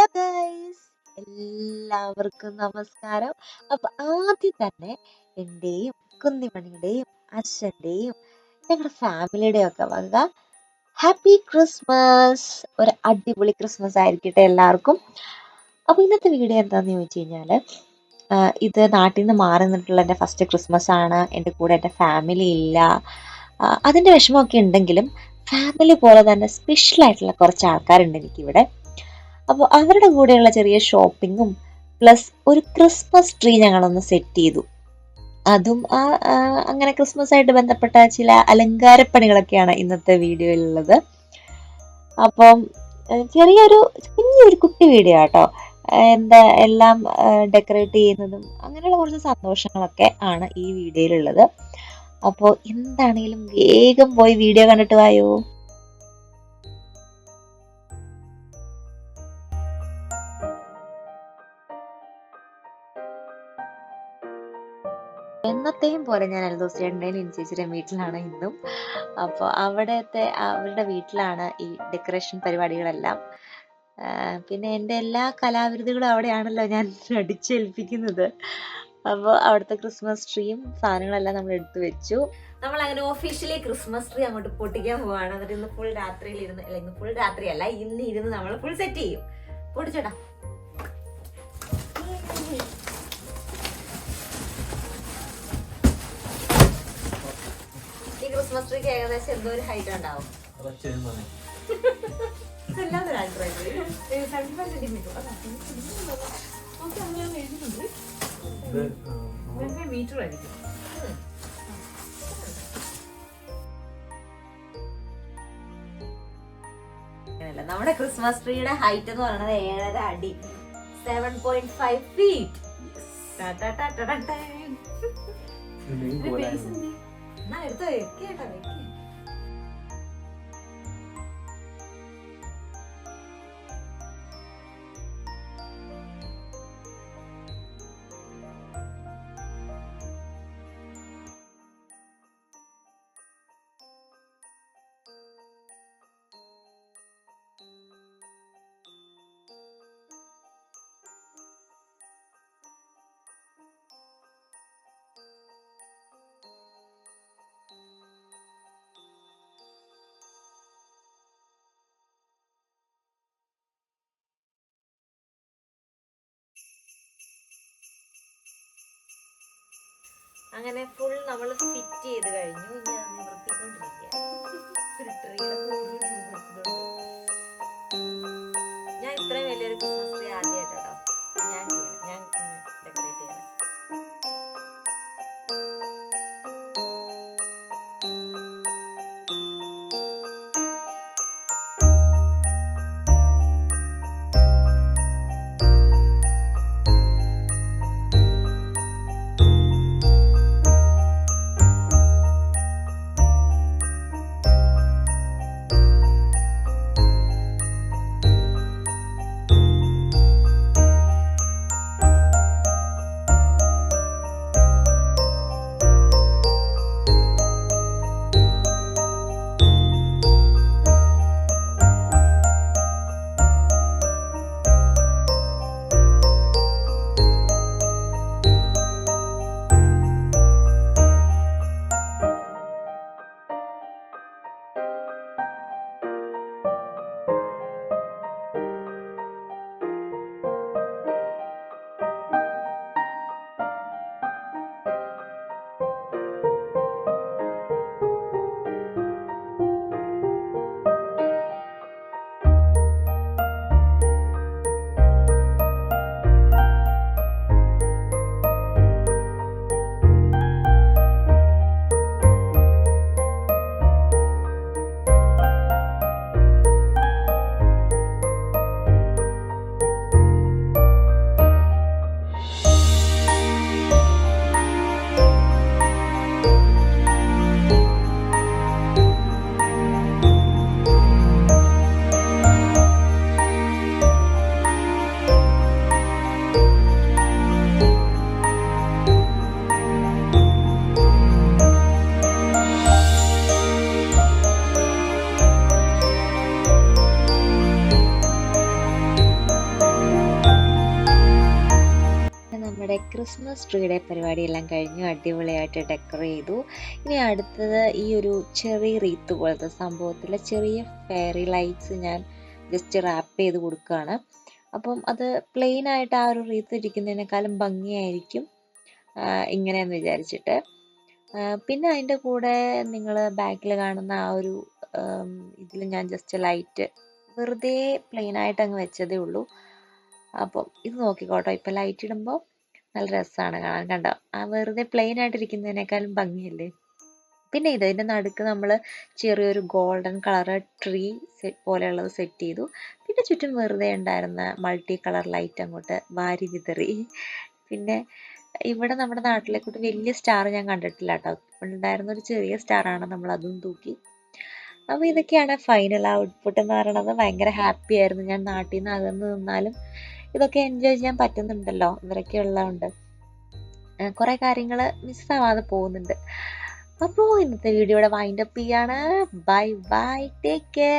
Hello guys എല്ലാവർക്കും നമസ്കാരം. അപ്പൊ ആദ്യം തന്നെ എന്റെയും കുന്നിമണിയുടെയും അച്ഛന്റെയും ഞങ്ങളുടെ ഫാമിലിയുടെയും ഒക്കെ വക ഹാപ്പി ക്രിസ്മസ് ഒരു അടിപൊളി ക്രിസ്മസ് ആയിരിക്കട്ടെ എല്ലാവർക്കും. അപ്പൊ ഇന്നത്തെ വീഡിയോ എന്താണെന്ന് ചോദിച്ചു കഴിഞ്ഞാൽ ഇത് നാട്ടിൽ നിന്ന് മാറി നിന്നിട്ടുള്ള എന്റെ ഫസ്റ്റ് ക്രിസ്മസ് ആണ്. എന്റെ കൂടെ എന്റെ ഫാമിലി ഇല്ല. അതിന്റെ വിഷമമൊക്കെ ഉണ്ടെങ്കിലും ഫാമിലി പോലെ തന്നെ സ്പെഷ്യൽ ആയിട്ടുള്ള കുറച്ച് ആൾക്കാരുണ്ട് എനിക്കിവിടെ. അപ്പോൾ അവരുടെ കൂടെയുള്ള ചെറിയ ഷോപ്പിങ്ങും പ്ലസ് ഒരു ക്രിസ്മസ് ട്രീ ഞങ്ങളൊന്ന് സെറ്റ് ചെയ്തു. അതും ആ അങ്ങനെ ക്രിസ്മസ് ആയിട്ട് ബന്ധപ്പെട്ട ചില അലങ്കാരപ്പണികളൊക്കെയാണ് ഇന്നത്തെ വീഡിയോയിലുള്ളത്. അപ്പം ചെറിയൊരു കുഞ്ഞൊരു കുട്ടി വീഡിയോ ആട്ടോ. എന്താ എല്ലാം ഡെക്കറേറ്റ് ചെയ്യുന്നതും അങ്ങനെയുള്ള കുറച്ച് സന്തോഷങ്ങളൊക്കെ ആണ് ഈ വീഡിയോയിലുള്ളത്. അപ്പോൾ എന്താണെങ്കിലും വേഗം പോയി വീഡിയോ കണ്ടിട്ട് വായോ. എന്നത്തെയും പോലെ ഞാൻ എൽദോസിയുടെയും ഇൻചേച്ചിയുടെയും വീട്ടിലാണ് ഇന്നും. അപ്പോൾ അവിടത്തെ അവരുടെ വീട്ടിലാണ് ഈ ഡെക്കറേഷൻ പരിപാടികളെല്ലാം. പിന്നെ എന്റെ എല്ലാ കലാവിരുതുകളും അവിടെയാണല്ലോ ഞാൻ അടിച്ചേൽപ്പിക്കുന്നത്. അപ്പോൾ അവിടുത്തെ ക്രിസ്മസ് ട്രീയും സാധനങ്ങളെല്ലാം നമ്മൾ എടുത്തു വെച്ചു. നമ്മൾ അങ്ങനെ ഒഫീഷ്യലി ക്രിസ്മസ് ട്രീ അങ്ങോട്ട് പൊട്ടിക്കാൻ പോവാണ്. ഇന്ന് ഫുൾ രാത്രിയിൽ ഇരുന്ന് അല്ലെങ്കിൽ ഫുൾ രാത്രിയല്ല ഇന്ന് ഇരുന്ന് നമ്മൾ ഫുൾ സെറ്റ് ചെയ്യും. പൊട്ടിച്ചോട്ടാ? ക്രിസ്മസ് ട്രീക്ക് ഏകദേശം എന്തോ ഒരു ഹൈറ്റ് ഉണ്ടാവും. മീറ്റർ ആയിരിക്കും നമ്മുടെ ക്രിസ്മസ് ട്രീയുടെ ഹൈറ്റ് എന്ന് പറയുന്നത് ഏഴര അടി. സെവൻ പോയിന്റ് ഫൈവ് ഫീറ്റ് എന്നാ എടുത്തോ വെക്കേട്ടോ വെക്കേ അങ്ങനെ ഫുൾ നമ്മൾ ഫിറ്റ് ചെയ്ത് കഴിഞ്ഞു. ഇനി അത് നിവർത്തിക്കൊണ്ടിരിക്കുക നമ്മുടെ ക്രിസ്മസ് ട്രീയുടെ പരിപാടിയെല്ലാം കഴിഞ്ഞു അടിപൊളിയായിട്ട് ഡെക്കർ ചെയ്തു. ഇനി അടുത്തത് ഈ ഒരു ചെറിയ റീത്ത് പോലത്തെ സംഭവത്തിൽ ചെറിയ ഫെയറി ലൈറ്റ്സ് ഞാൻ ജസ്റ്റ് റാപ്പ് ചെയ്ത് കൊടുക്കുകയാണ്. അപ്പം അത് പ്ലെയിൻ ആയിട്ട് ആ ഒരു റീത്ത് ഇരിക്കുന്നതിനേക്കാളും ഭംഗിയായിരിക്കും ഇങ്ങനെയെന്ന് വിചാരിച്ചിട്ട്. പിന്നെ അതിന്റെ കൂടെ നിങ്ങൾ ബാക്കിൽ കാണുന്ന ആ ഒരു ഇതിൽ ഞാൻ ജസ്റ്റ് ലൈറ്റ് വെറുതെ പ്ലെയിൻ ആയിട്ട് അങ്ങ് വെച്ചതേ ഉള്ളൂ. അപ്പം ഇത് നോക്കിക്കോട്ടോ ഇപ്പം ലൈറ്റ് ഇടുമ്പോൾ നല്ല രസമാണ് കാണാൻ. കണ്ടോ? ആ വെറുതെ പ്ലെയിൻ ആയിട്ടിരിക്കുന്നതിനേക്കാളും ഭംഗിയല്ലേ? പിന്നെ ഇത് ഇതിന്റെ നടുക്ക് നമ്മൾ ചെറിയൊരു ഗോൾഡൻ കളർ ട്രീ പോലെയുള്ളത് സെറ്റ് ചെയ്തു. പിന്നെ ചുറ്റും വെറുതെ ഉണ്ടായിരുന്ന മൾട്ടി കളർ ലൈറ്റ് അങ്ങോട്ട് വാരി വിതറി. പിന്നെ ഇവിടെ നമ്മുടെ നാട്ടിലെ വലിയ സ്റ്റാർ ഞാൻ കണ്ടിട്ടില്ല കേട്ടോ. ഉണ്ടായിരുന്ന ഒരു ചെറിയ സ്റ്റാറാണ് നമ്മൾ അതും തൂക്കി. അപ്പോൾ ഇതൊക്കെയാണ് ഫൈനൽ ഔട്ട്പുട്ട് എന്ന് പറയുന്നത്. ഭയങ്കര ഹാപ്പി ആയിരുന്നു ഞാൻ നാട്ടിൽ നിന്ന് അകന്ന് നിന്നാലും. ഇതൊക്കെ എൻജോയ് ചെയ്യാൻ പറ്റുന്നുണ്ടല്ലോ. ഇവരൊക്കെ ഉള്ളതുകൊണ്ട്. കുറേ കാര്യങ്ങൾ മിസ്സാവാതെ പോകുന്നുണ്ട്. അപ്പോൾ ഇന്നത്തെ വീഡിയോയുടെ വൈൻഡപ്പ് ചെയ്യാണ്. Bye bye take care